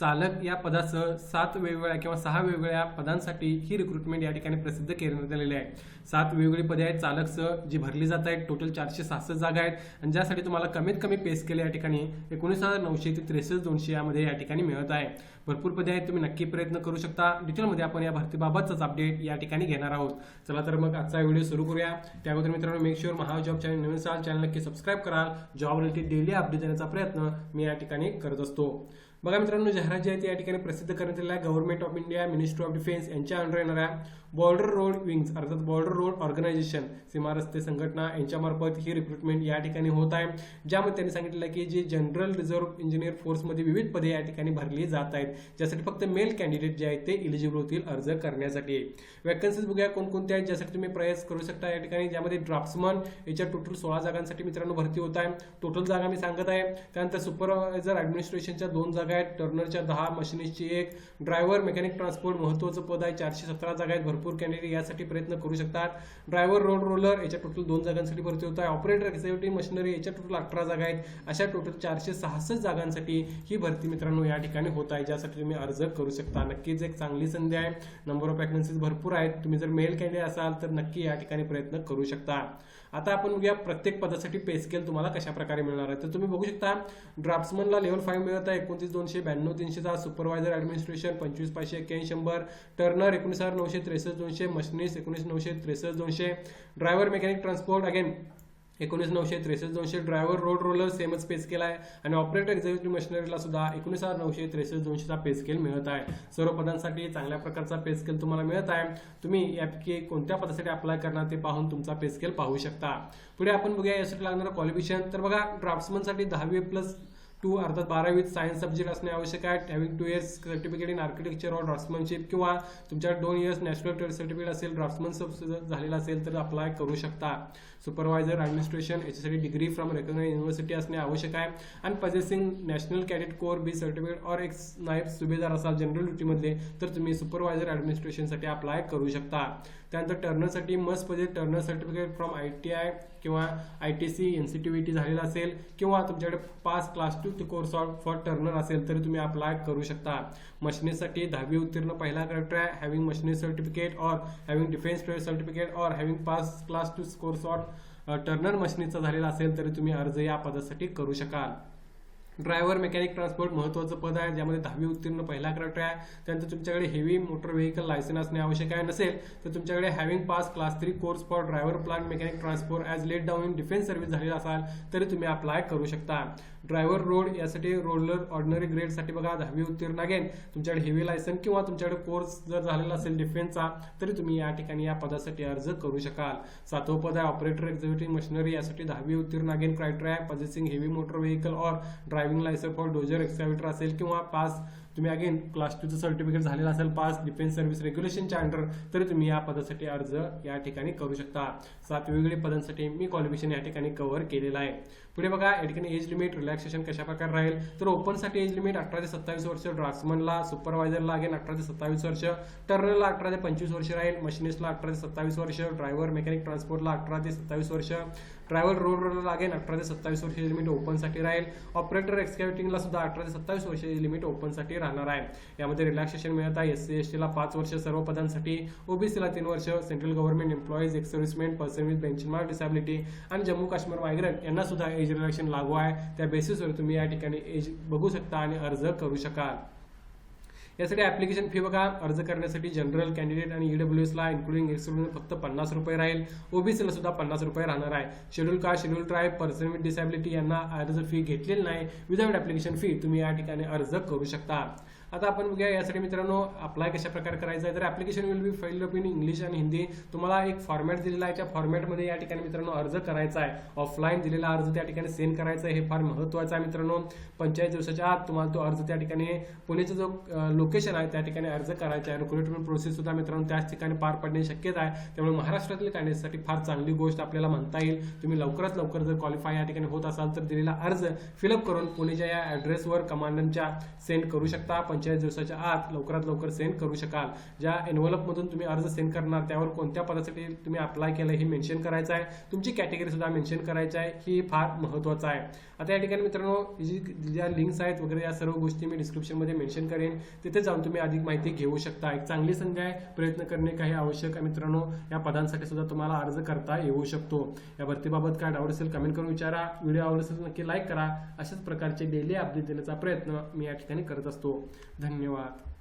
चालक या पदासह सात वेगवेगळ्या किंवा सहा वेगवेगळ्या पदांसाठी ही रिक्रुटमेंट या ठिकाणी प्रसिद्ध करण्यात आलेली आहे. सात वेगवेगळी पदे आहेत. चालकसह जी भरली जात आहेत टोटल चारशे सहासष्ट जागा आहेत. आणि ज्यासाठी तुम्हाला कमीत कमी पे स्केल या ठिकाणी एकोणीस हजार नऊशे ते त्रेसष्ट दोनशे यामध्ये या ठिकाणी मिळत आहे. भरपूर पदे आहेत. तुम्ही नक्की प्रयत्न करू शकता. डिटेलमध्ये आपण या भरतीबाबतचाच अपडेट या ठिकाणी घेणार आहोत. चला तर मग आजचा व्हिडिओ सुरू करूया. त्याबद्दल मित्रांनो make sure Maha job channel नवीन साल चॅनल नक्की सबस्क्राईब कराल. जॉब रिलेटेड डेली अपडेट देण्याचा प्रयत्न मी या ठिकाणी करत असतो. बघा मित्रांनो जाहिरात जी आहे ती या ठिकाणी प्रसिद्ध करण्यात आलेल्या government of India ministry of defence यांच्या अंडर येणाऱ्या बॉर्डर रोड विंग्स अर्थात बॉर्डर रोड ऑर्गनायझेशन सीमा रस्ते संघटना यांच्यामार्फत ही रिक्रुटमेंट या ठिकाणी होत आहे. ज्यामध्ये त्यांनी सांगितलं की जे जनरल रिझर्व्ह इंजिनियर फोर्समध्ये विविध पदे या ठिकाणी भरली जात आहेत ज्यासाठी फक्त मेल कॅन्डिडेट जे आहेत ते इलिजिबल होतील अर्ज करण्यासाठी. वॅकन्सीज बघूया कोणकोणत्या आहेत ज्यासाठी तुम्ही प्रयास करू शकता या ठिकाणी. ज्यामध्ये ड्राफ्ट्समन याच्या टोटल सोळा जागांसाठी मित्रांनो भरती होत आहे. टोटल जागा मी सांगत आहे. त्यानंतर सुपरवायझर ऍडमिनिस्ट्रेशनच्या दोन जागा आहेत टर्नरच्या दहा मशिनिस्टची एक ड्रायव्हर मेकॅनिक ट्रान्सपोर्ट महत्वाचं पद आहे. चारशे सतरा जागा आहेत भरपूर कॅन्डिडेट यासाठी प्रयत्न करू शकतात. ड्रायव्हर रोड रोलर याच्या टोटल दोन जागांसाठी भरती होत आहे. ऑपरेटर एक्झिक्युटिव्ह मशिनरी याच्या टोटल अठरा जागा आहेत अशा टोटल चारशे सहासष्ट जागांसाठी ही भरती मित्रांनो या ठिकाणी होत आहे. ज्यासाठी तुम्ही अर्ज करू शकता. नक्कीच एक चांगली संधी आहे. नंबर ऑफ वॅकन्सीज भरपूर आहेत. तुम्ही जर मेल कॅन्डिडेट असाल तर नक्की या ठिकाणी प्रयत्न करू शकता. आता आपण बघूया प्रत्येक पदासाठी पे स्केल तुम्हाला कशा प्रकारे मिळणार आहे. तर तुम्ही बघू शकता ड्राफ्ट्समनला लेवल फाईव्ह मिळत आहे. एकोणतीस दोनशे ब्याण्णव तीनशेचा सुपरवायझर ऍडमिनिस्ट्रेशन पंचवीस पाचशे एक्क्याऐंशी शंभर टर्नर एकोणीस हजार नऊशे त्रेसष्ट दोनशे मशनीस एकोणीस नऊशे त्रेसष्ट दोनशे ड्रायव्हर मेकॅनिक ट्रान्सपोर्ट अगेन एकोणीस नऊशे त्रेसष्ट दोनशे ड्रायव्हर रोड रोलर सेमच पे स्केल आहे आणि ऑपरेटर एक्झिक्युटिव्ह मशिनरीला सुद्धा एकोणीस हजार नऊशे त्रेसष्ट दोनशेचा पे स्केल मिळत आहे. सर्व पदांसाठी चांगल्या प्रकारचा पे स्केल तुम्हाला मिळत आहे. तुम्ही यापैकी कोणत्या पदासाठी अप्लाय करणार ते पाहून तुमचा पे स्केल पाहू शकता. पुढे आपण बघूया यासाठी लागणारं क्वालिफिकेशन तर बघा ड्राफ्ट्समनसाठी दहावी प्लस टू अर्थात बारावीत सायन्स सब्जेक्ट असणे आवश्यक आहे. Having two years certificate in architecture or draftsmanship किंवा तुमच्या दोन इयर्स नॅशनल ट्रेड सर्टिफिकेट असेल ड्राफ्ट्समनशिप झालेला असेल तर अप्लाय करू शकता. सुपरवायझर ऍडमिनिस्ट्रेशन याच्यासाठी डिग्री फ्रॉम रेकग्नाइज युनिव्हर्सिटी असणे आवश्यक आहे. आणि possessing national cadet corps B certificate और एक नायब सुभेदार असाल जनरल ड्युटीमधले तर तुम्ही सुपरवायझर ऍडमिनिस्ट्रेशनसाठी अप्लाय करू शकता. त्यानंतर टर्नरसाठी must possess turner certificate from I T I किंवा I T C N C T V T झालेला असेल किंवा तुमच्याकडे pass class two course for turner असेल तरी तुम्ही अप्लाय करू शकता. मशिनीसाठी दहावी उत्तीर्ण पहिला क्रायटेरिया हॅव्हिंग मशिनी सर्टिफिकेट और हॅव्हिंग डिफेन्स ट्रेड सर्टिफिकेट और having pass class two course or turner मशिनीचा झालेला असेल तरी तुम्ही अर्ज या पदासाठी करू शकाल. ड्रायव्हर मेकॅनिक ट्रान्सपोर्ट महत्वाचं पद आहे. ज्यामध्ये दहावी उत्तीर्ण पहिला क्रायटेरिया आहे. त्यानंतर तुमच्याकडे हेवी मोटर व्हेकल लायसन असणे आवश्यक आहे. नसेल तर तुमच्याकडे having pass class three course for driver plant mechanic transport as laid down in defence service झालेला असाल तरी तुम्ही अप्लाय करू शकता. ड्रायव्हर रोड यासाठी रोलर ऑर्डिनरी ग्रेडसाठी बघा दहावी उत्तीर्ण अगेन तुमच्याकडे हेवी लायसन किंवा तुमच्याकडे कोर्स जर झालेला असेल डिफेन्सचा तरी तुम्ही या ठिकाणी या पदासाठी अर्ज करू शकाल. सातवं पद आहे ऑपरेटर एक्झिक्युटिव्ह मशिनरी यासाठी दहावी उत्तीर्ण again criteria possessing heavy motor vehicle और driving licence for dozer excavator असेल किंवा पास तुम्ही अगेन क्लास टूचं सर्टिफिकेट झालेलं असेल पास डिफेन्स सर्व्हिस रेग्युलेशनच्या अंडर तरी तुम्ही या पदासाठी अर्ज या ठिकाणी करू शकता. सात वेगवेगळ्या पदांसाठी मी क्वालिफिकेशन या ठिकाणी कव्हर केलेलं आहे. पुढे बघा या ठिकाणी एज लिमिट रिलॅक्सेशन कशा प्रकारे राहील? तर ओपनसाठी एज लिमिट अठरा ते सत्तावीस वर्ष ड्राफ्ट्समनला सुपरवायझरला अगेन अठरा ते सत्तावीस वर्ष टर्नरला अठरा ते पंचवीस वर्ष राहील मशिनिस्टला अठरा ते सत्तावीस वर्ष ड्रायव्हर मेकॅनिक ट्रान्सपोर्टला अठरा ते सत्तावीस वर्ष ड्रायव्हर रोड रोलरला अगेन अठरा ते सत्तावीस वर्ष लिमिट ओपनसाठी राहील. ऑपरेटर एक्सकॅव्हिटिंगला सुद्धा अठरा ते सत्तावीस वर्ष लिमिट ओपनसाठी राहणार आहे. यामध्ये रिलॅक्सेशन मिळत आहे. एस सी एस टीला पाच वर्ष सर्व पदांसाठी ओबीसीला तीन वर्ष central government employees ex servicemen person with benchmark disability आणि जम्मू काश्मीर मायग्रंट यांना सुद्धा एज रिलॅक्शन लागू आहे. त्या बेसिसवर तुम्ही या ठिकाणी एज बघू शकता आणि अर्ज करू शकाल. यासाठी ऍप्लिकेशन फी बघा. अर्ज करण्यासाठी जनरल कॅन्डिडेट आणि ईडब्ल्यूएसला इन्क्लुडिंग एक्सक्लुडिंग फक्त पन्नास रुपये राहील. ओबीसीला सुद्धा पन्नास रुपये राहणार आहे. Schedule caste schedule tribe person with disability यांना अर्ज फी घेतलेली नाही. विदाउट ऍप्लिकेशन फी तुम्ही या ठिकाणी अर्ज करू शकता. आता आपण बघूया यासाठी मित्रांनो अप्लाय कशा प्रकारे करायचं आहे. तर application will be filled up in English आणि हिंदी तुम्हाला एक फॉर्मॅट दिलेला आहे. त्या फॉर्मॅटमध्ये या ठिकाणी मित्रांनो अर्ज करायचा आहे. ऑफलाईन दिलेला अर्ज त्या ठिकाणी सेंड करायचा आहे. हे फार महत्त्वाचं आहे मित्रांनो. पंचायत दिवसाच्या आत तुम्हाला तो अर्ज त्या ठिकाणी पुण्याचं जो लोकेशन आहे त्या ठिकाणी अर्ज करायचा आहे. रिक्रुटमेंट प्रोसेस सुद्धा मित्रांनो त्याच ठिकाणी पार पडणे शक्यता आहे. त्यामुळे महाराष्ट्रातील कॅन्डिडेटसाठी फार चांगली गोष्ट आपल्याला म्हणता येईल. तुम्ही लवकरात लवकर जर क्वालिफाय या ठिकाणी होत असाल तर दिलेला अर्ज फिलअप करून पुण्याच्या या ॲड्रेसवर कमांडंटच्या सेंड करू शकता. पंचेचाळीस दिवसाच्या आत लवकरात लवकर सेंड करू शकाल. ज्या एनव्हलपमधून तुम्ही अर्ज सेंड करणार त्यावर कोणत्या पदासाठी तुम्ही अप्लाय केलं हे मेन्शन करायचं आहे. तुमची कॅटेगरी सुद्धा मेन्शन करायची आहे. ही फार महत्त्वाचं आहे. आता या ठिकाणी मित्रांनो जी ज्या लिंक्स आहेत वगैरे या सर्व गोष्टी मी डिस्क्रिप्शनमध्ये मेन्शन करेन. तिथे जाऊन तुम्ही अधिक माहिती घेऊ शकता. एक चांगली संधी आहे. प्रयत्न करणे काही आवश्यक आहे मित्रांनो. या पदांसाठी सुद्धा तुम्हाला अर्ज करता येऊ शकतो. या भरतीबाबत काय डाऊट असेल कमेंट करून विचारा. व्हिडिओ आवडत असेल नक्की लाईक करा. अशाच प्रकारचे डेली अपडेट देण्याचा प्रयत्न मी या ठिकाणी करत असतो. धन्यवाद.